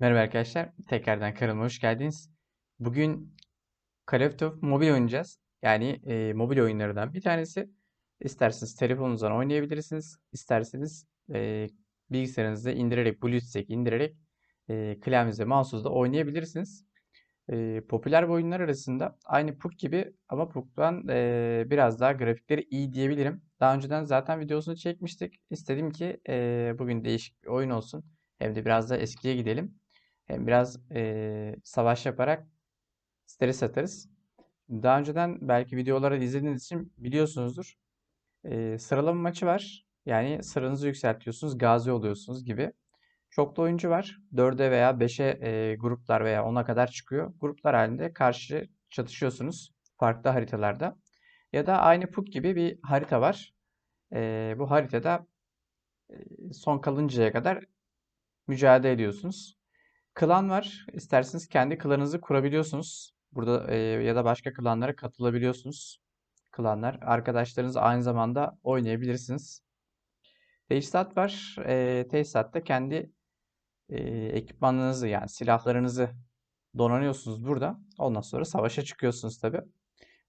Merhaba arkadaşlar. Tekrardan kanalıma hoş geldiniz. Bugün Call of Duty mobil oynayacağız. Yani e, mobil oyunlardan bir tanesi. İsterseniz telefonunuzdan oynayabilirsiniz. İsterseniz e, bilgisayarınızda indirerek, Bluetooth'e indirerek e, klavyenizde, mouse'unuzda oynayabilirsiniz. E, popüler bu oyunlar arasında aynı PUBG gibi ama PUBG'dan e, biraz daha grafikleri iyi diyebilirim. Daha önceden zaten videosunu çekmiştik. İstedim ki e, bugün değişik bir oyun olsun. Hem de biraz da eskiye gidelim. Hem biraz e, savaş yaparak stres atarız. Daha önceden belki videoları izlediğiniz için biliyorsunuzdur. E, sıralama maçı var. Yani sıranızı yükseltiyorsunuz, gazi oluyorsunuz gibi. Çok da oyuncu var. 4'e veya 5'e e, gruplar veya 10'a kadar çıkıyor. Gruplar halinde karşı çatışıyorsunuz farklı haritalarda. Ya da aynı PUC gibi bir harita var. E, bu haritada e, son kalıncaya kadar mücadele ediyorsunuz. Klan var. İsterseniz kendi klanınızı kurabiliyorsunuz. Burada e, ya da başka klanlara katılabiliyorsunuz. Klanlar. Arkadaşlarınız aynı zamanda oynayabilirsiniz. Teçhizat var. E, teçhizatta kendi e, ekipmanlarınızı yani silahlarınızı donanıyorsunuz burada. Ondan sonra savaşa çıkıyorsunuz tabi.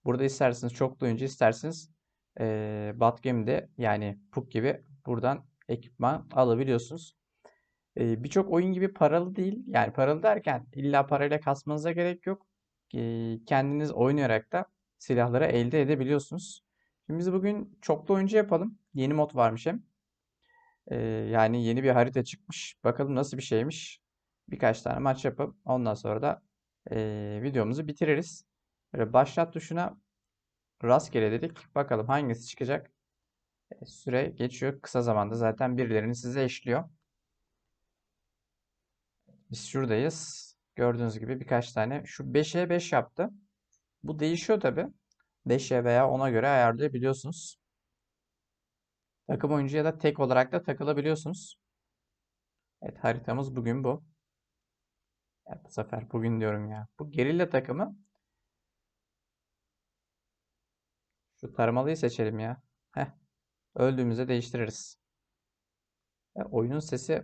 Burada isterseniz çoklu oyuncu isterseniz e, Batgame'de yani PUC gibi buradan ekipman alabiliyorsunuz. E, Birçok oyun gibi paralı değil. Yani paralı derken illa parayla kasmanıza gerek yok. Kendiniz oynayarak da silahları elde edebiliyorsunuz. Şimdi biz bugün çoklu oyuncu yapalım. Yeni mod varmış hem. Yani yeni bir harita çıkmış. Bakalım nasıl bir şeymiş. Birkaç tane maç yapıp ondan sonra da videomuzu bitiririz. Böyle başlat tuşuna rastgele dedik. Bakalım hangisi çıkacak. Süre geçiyor. Kısa zamanda zaten birilerini size eşliyor. Biz şuradayız. Gördüğünüz gibi birkaç tane. Şu 5'e 5 yaptı. Bu değişiyor tabi. 5'e veya 10'a göre ayarlayabiliyorsunuz. Takım oyuncu ya da tek olarak da takılabiliyorsunuz. Evet haritamız bugün bu. Evet, bu sefer bugün diyorum ya. Bu gerilla takımı. Şu tarımalıyı seçelim ya. Heh. Öldüğümüzde değiştiririz. E, oyunun sesi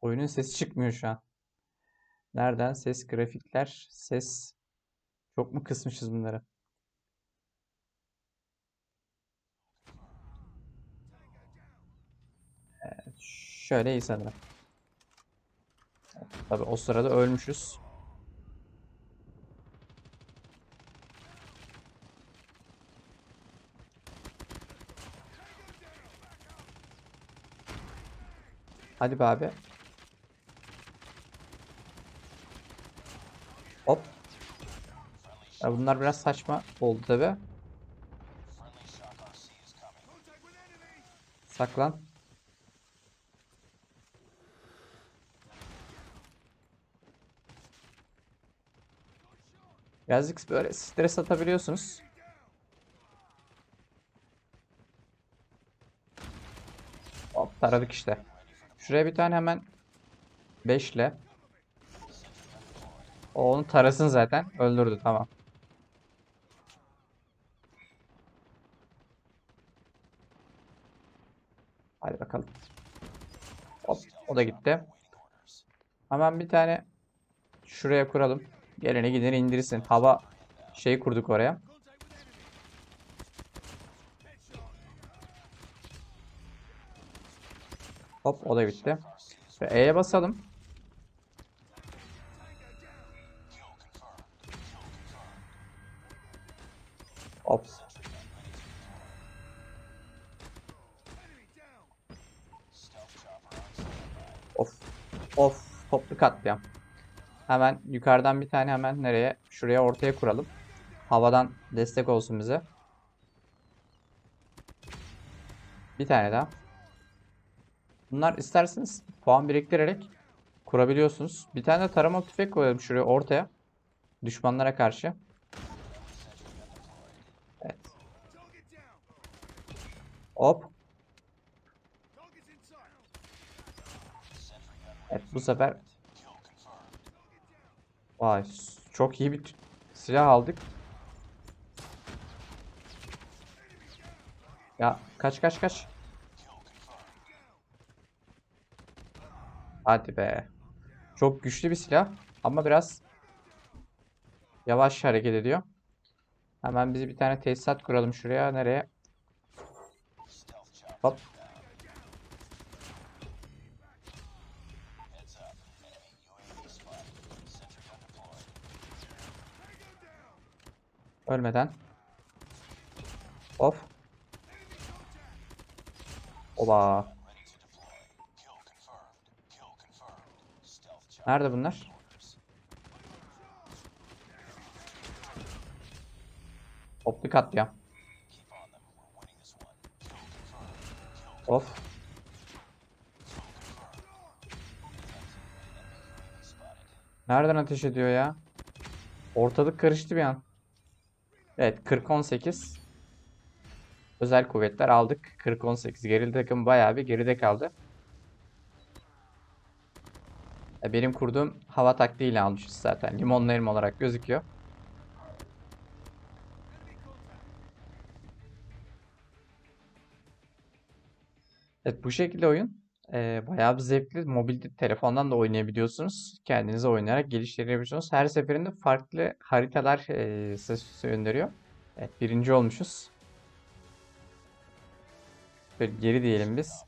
Oyunun sesi çıkmıyor şu an. Nereden? Ses, grafikler, ses. Çok mu kısmışız bunları? Evet, şöyle iyi sanırım. Tabii o sırada ölmüşüz. Hadi be abi. Hop. Ya bunlar biraz saçma oldu tabi. Saklan. Birazcık böyle stres atabiliyorsunuz. Hop taradık işte. Şuraya bir tane hemen 5 ile. O onu tarasın zaten. Öldürdü tamam. Hadi bakalım. Hop o da gitti. Hemen bir tane şuraya kuralım. Gelene gideni indirsin. Hava şey kurduk oraya. Hop o da bitti. E'ye basalım. Hemen yukarıdan bir tane hemen nereye? Şuraya ortaya kuralım. Havadan destek olsun bize. Bir tane daha. Bunlar isterseniz puan biriktirerek kurabiliyorsunuz. Bir tane de tarama tüfek koyalım şuraya ortaya. Düşmanlara karşı. Evet. Hop. Evet bu sefer Vay çok iyi bir silah aldık. Ya kaç kaç kaç. Hadi be. Çok güçlü bir silah ama biraz yavaş hareket ediyor. Hemen biz bir tane tesisat kuralım şuraya. Nereye? Hop. Ölmeden. Of. Oba. Nerede bunlar? Toplu katliam. Of. Nereden ateş ediyor ya? Ortalık karıştı bir an. Evet 40-18. Özel kuvvetler aldık. 40-18. Gerili takım bayağı bir geride kaldı. E, Benim kurduğum hava taktiğiyle almışız zaten. Limonlu olarak gözüküyor. Evet bu şekilde oyun e, bayağı bir zevkli. Mobil telefondan da oynayabiliyorsunuz. Kendinize oynayarak geliştirebiliyorsunuz. Her seferinde farklı haritalar e, size gönderiyor. Evet birinci olmuşuz. Böyle geri diyelim biz.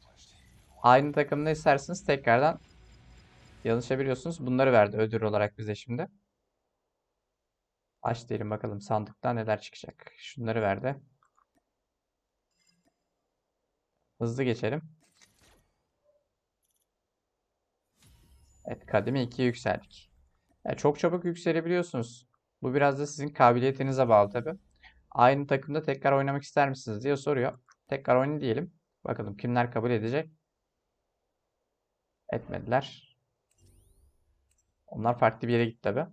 Aynı takımda isterseniz tekrardan Yanlışabiliyorsunuz. Bunları verdi ödül olarak bize şimdi. Aç diyelim bakalım sandıktan neler çıkacak. Şunları verdi. Hızlı geçelim. Evet kademe 2'ye yükseldik. Yani çok çabuk yükselebiliyorsunuz. Bu biraz da sizin kabiliyetinize bağlı tabi. Aynı takımda tekrar oynamak ister misiniz diye soruyor. Tekrar oynayın diyelim. Bakalım kimler kabul edecek. Etmediler. Onlar farklı bir yere gitti tabi.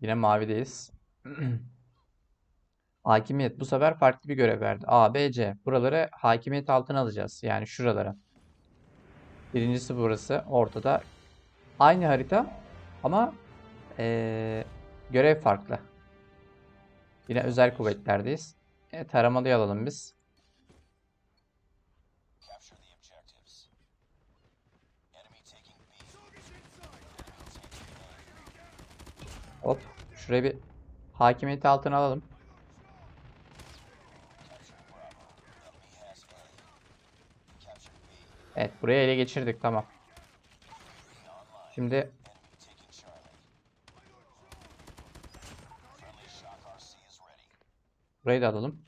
Yine mavideyiz. Hakimiyet. Bu sefer farklı bir görev verdi. A, B, C. Buraları hakimiyet altına alacağız. Yani şuralara. Birincisi burası. Ortada. Aynı harita ama ee, görev farklı. Yine özel kuvvetlerdeyiz. E, taramalıyı alalım biz. Hop. Şuraya bir hakimiyeti altına alalım. Evet buraya ele geçirdik tamam. Şimdi burayı da alalım.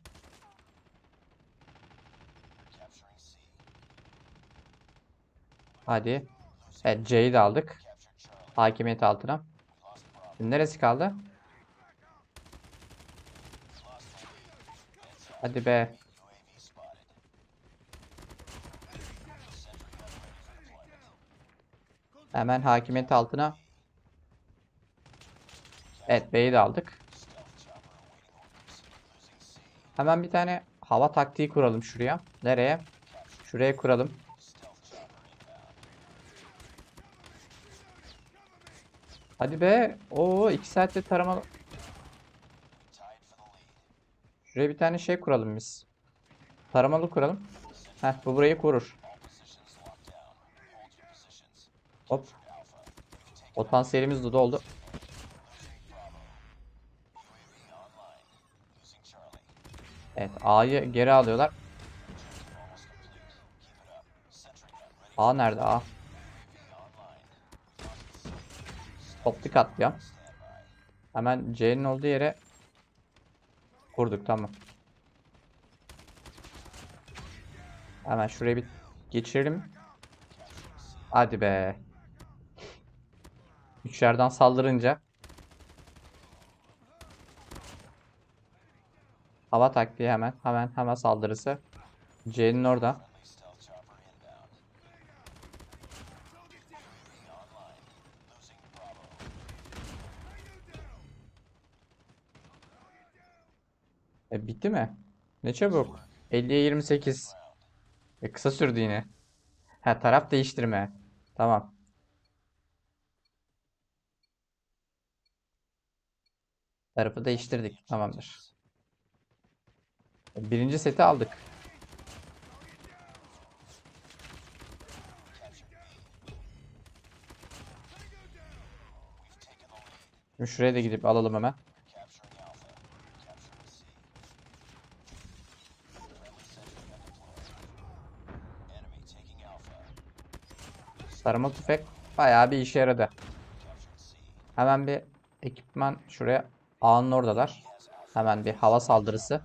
Hadi. Evet C'yi de aldık. Hakimiyet altına. Şimdi neresi kaldı? Hadi be. Hemen hakimiyet altına. Evet B'yi de aldık. Hemen bir tane hava taktiği kuralım şuraya. Nereye? Şuraya kuralım. Hadi be. Oo 2 saatte tarama. Şuraya bir tane şey kuralım biz. Taramalı kuralım. Heh bu burayı korur. Hop. Potansiyelimiz de doldu. Evet A'yı geri alıyorlar. A nerede A? Toplu katliam. Hemen C'nin olduğu yere kurduk tamam. Hemen şuraya bir geçirelim. Hadi be. Üç yerden saldırınca hava taktiği hemen hemen hemen saldırısı. C'nin orada. E, bitti mi? Ne çabuk. 50'ye 28. E, kısa sürdü yine. Ha taraf değiştirme. Tamam. Tarafı değiştirdik. Tamamdır. Birinci seti aldık. Şimdi şuraya da gidip alalım hemen. Sarmal tüfek bayağı bir işe yaradı. Hemen bir ekipman şuraya ağanın oradalar. Hemen bir hava saldırısı.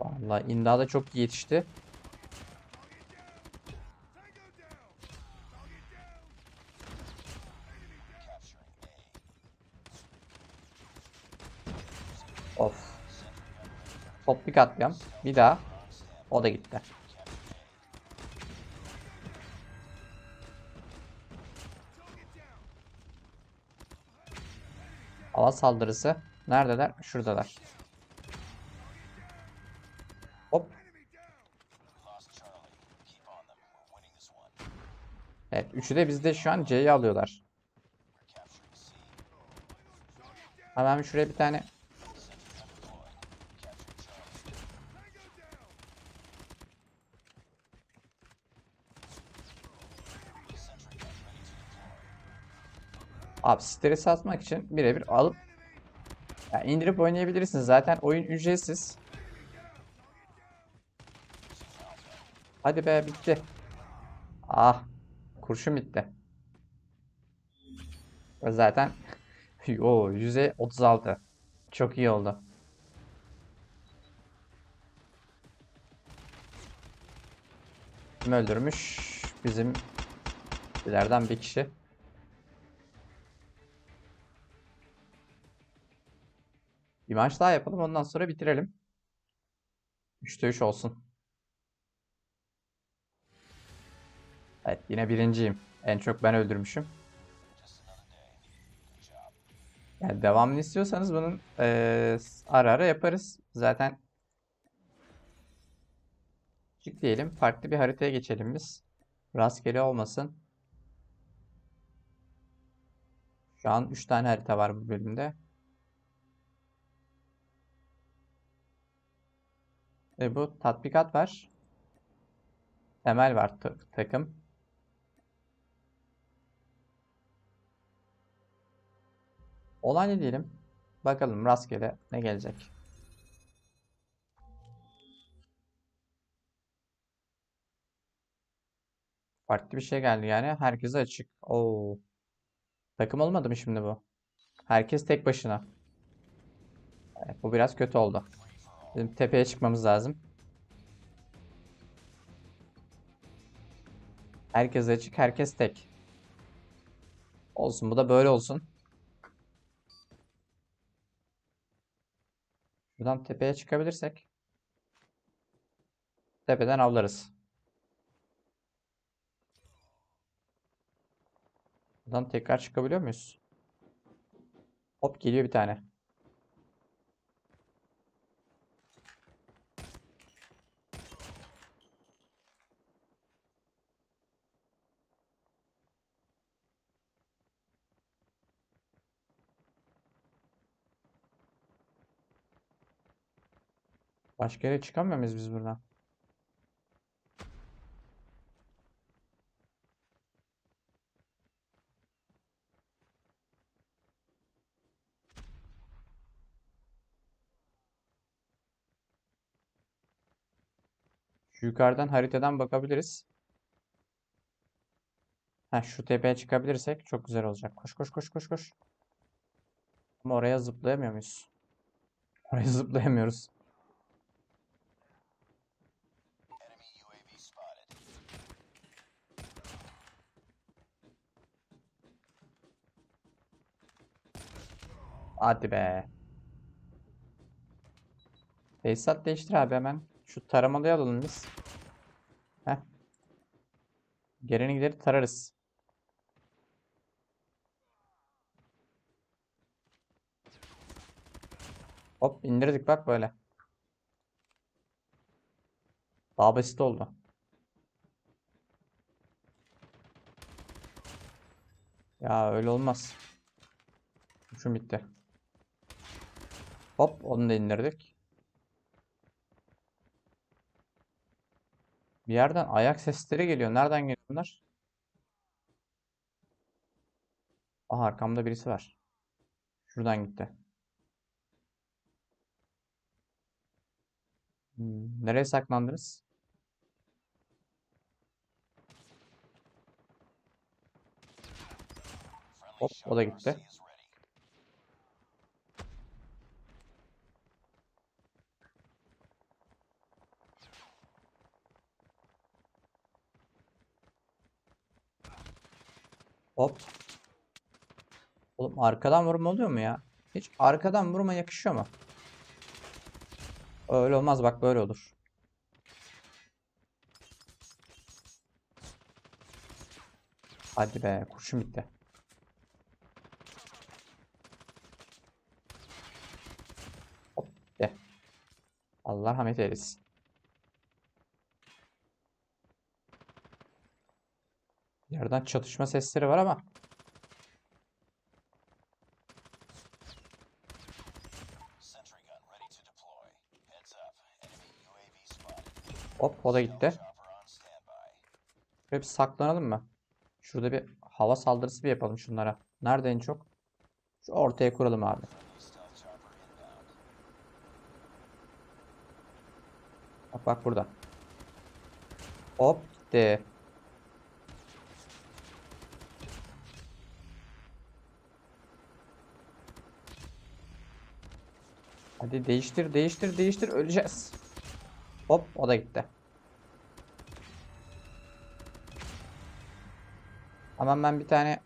Vallahi imdada çok yetişti. Of. Top bir katliam. Bir daha. O da gitti. Hava saldırısı. Neredeler? Şuradalar. Hop. Evet. Üçü de bizde şu an C'yi alıyorlar. Hemen şuraya bir tane Abi stres atmak için birebir alıp ya indirip oynayabilirsiniz. Zaten oyun ücretsiz. Hadi be bitti. Ah kurşun bitti. Zaten o yüze 36. Çok iyi oldu. Kim öldürmüş? Bizim ileriden bir kişi. Bir maç daha yapalım ondan sonra bitirelim. 3'te 3 olsun. Evet yine birinciyim. En çok ben öldürmüşüm. Yani devamını istiyorsanız bunun eee, ara ara yaparız. Zaten çık diyelim. Farklı bir haritaya geçelim biz. Rastgele olmasın. Şu an 3 tane harita var bu bölümde. E bu tatbikat var. Temel var ta- takım. Olay ne diyelim? Bakalım rastgele ne gelecek. Farklı bir şey geldi yani. Herkese açık. Oo. Takım olmadı mı şimdi bu? Herkes tek başına. Evet, bu biraz kötü oldu. Bizim tepeye çıkmamız lazım. Herkes açık, herkes tek. Olsun, bu da böyle olsun. Buradan tepeye çıkabilirsek tepeden avlarız. Buradan tekrar çıkabiliyor muyuz? Hop geliyor bir tane. Başka yere çıkamıyor muyuz biz buradan? Yukarıdan haritadan bakabiliriz. Ha şu tepeye çıkabilirsek çok güzel olacak. Koş koş koş koş koş. Ama oraya zıplayamıyor muyuz? Oraya zıplayamıyoruz. Hadi be. Tesisat değiştir abi hemen. Şu taramalıyı alalım biz. Heh. Geleni gideri tararız. Hop indirdik bak böyle. Daha basit oldu. Ya öyle olmaz. Şu bitti. Hop onu da indirdik. Bir yerden ayak sesleri geliyor. Nereden geliyor bunlar? Aha arkamda birisi var. Şuradan gitti. Hmm, nereye saklandınız? Hop o da gitti. Hop. Oğlum arkadan vurma oluyor mu ya? Hiç arkadan vurma yakışıyor mu? Öyle olmaz bak böyle olur. Hadi be kurşun bitti. Hop de. Allah rahmet eylesin. Yerden çatışma sesleri var ama hop o da gitti. Şöyle bir saklanalım mı? Şurada bir hava saldırısı bir yapalım şunlara. Nerede en çok? Şu ortaya kuralım abi. Bak bak burada. Hop gitti. Hadi değiştir değiştir değiştir öleceğiz. Hop o da gitti. Hemen ben bir tane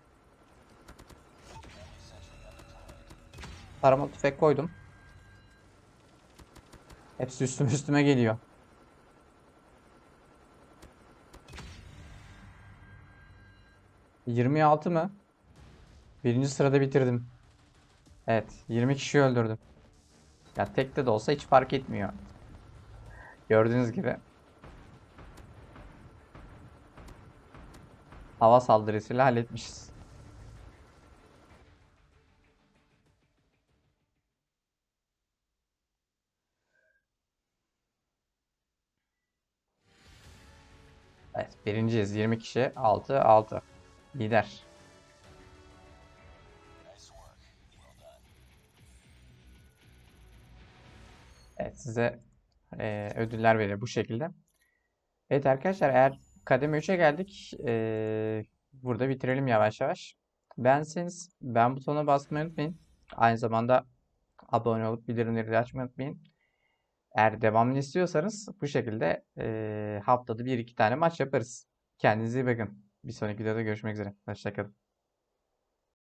taramalı tüfek koydum. Hepsi üstüme üstüme geliyor. Yirmi altı mı? Birinci sırada bitirdim. Evet, 20 kişi öldürdüm. Ya tekte de olsa hiç fark etmiyor. Gördüğünüz gibi. Hava saldırısıyla halletmişiz. Evet, birinciyiz. 20 kişi. 6 6. Lider. Size eee, ödüller veriyor bu şekilde. Evet arkadaşlar eğer kademe 3'e geldik. eee, burada bitirelim yavaş yavaş. Beğenseniz beğen butonuna basmayı unutmayın. Aynı zamanda abone olup bildirimleri de açmayı unutmayın. Eğer devamını istiyorsanız bu şekilde eee, haftada bir iki tane maç yaparız. Kendinize iyi bakın. Bir sonraki videoda görüşmek üzere. Hoşçakalın.